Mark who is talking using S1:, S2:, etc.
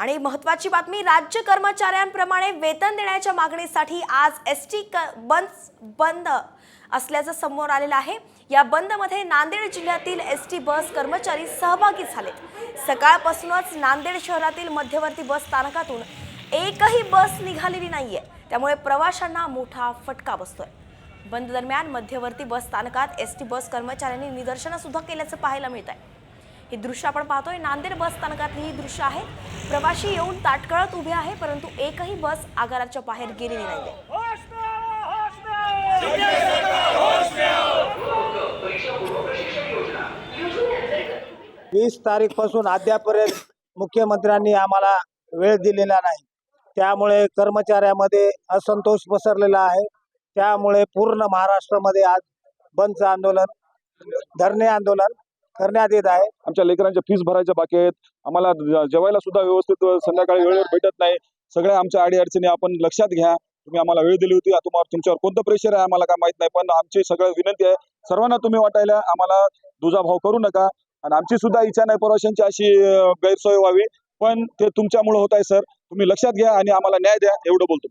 S1: आणि महत्वाची बातमी राज्य कर्मचाऱ्यांप्रमाणे वेतन देण्याच्या मागणीसाठी आज एस टी बंद बंद असल्याचं समोर आलेलं आहे. या बंदमध्ये नांदेड जिल्ह्यातील एस टी बस कर्मचारी सहभागी झाले. सकाळपासूनच नांदेड शहरातील मध्यवर्ती बस स्थानकातून एकही बस निघालेली नाहीये. त्यामुळे प्रवाशांना मोठा फटका बसतोय. बंद दरम्यान मध्यवर्ती बस स्थानकात एस टी बस कर्मचाऱ्यांनी निदर्शनं सुद्धा केल्याचं पाहायला मिळत आहे ही दृश्य आपण पाहतोय. नांदेड बस स्थानकातली ही दृश्य आहे. प्रवाशी येऊन ताटकळत उभे आहे परंतु एकही बस आगाराच्या बाहेर गेलेली नाही
S2: वीस तारीखपासून अद्यापर्यंत मुख्यमंत्र्यांनी आम्हाला वेळ दिलेला नाही. त्यामुळे कर्मचाऱ्यामध्ये असंतोष पसरलेला आहे. त्यामुळे पूर्ण महाराष्ट्रामध्ये आज बंदचं आंदोलन धरणे आंदोलन करण्यात येत आहे.
S3: आमच्या लेकरांच्या फीस भरायच्या बाकी आहेत. आम्हाला जेवायला सुद्धा व्यवस्थित संध्याकाळी वेळेवर भेटत नाही. सगळ्या आमच्या अडी अडचणी आपण लक्षात घ्या. तुम्ही आम्हाला वेळ दिली होती. तुम्हाला तुमच्यावर कोणतं प्रेशर आहे आम्हाला काय माहीत नाही. पण आमची सगळं विनंती आहे. सर्वांना तुम्ही वाटायला आम्हाला दुजाभाव करू नका. आणि आमची सुद्धा इच्छा नाही प्रवाशांची अशी गैरसोय व्हावी. पण ते तुमच्यामुळे होत आहे सर. तुम्ही लक्षात घ्या आणि आम्हाला न्याय द्या. एवढं बोलतो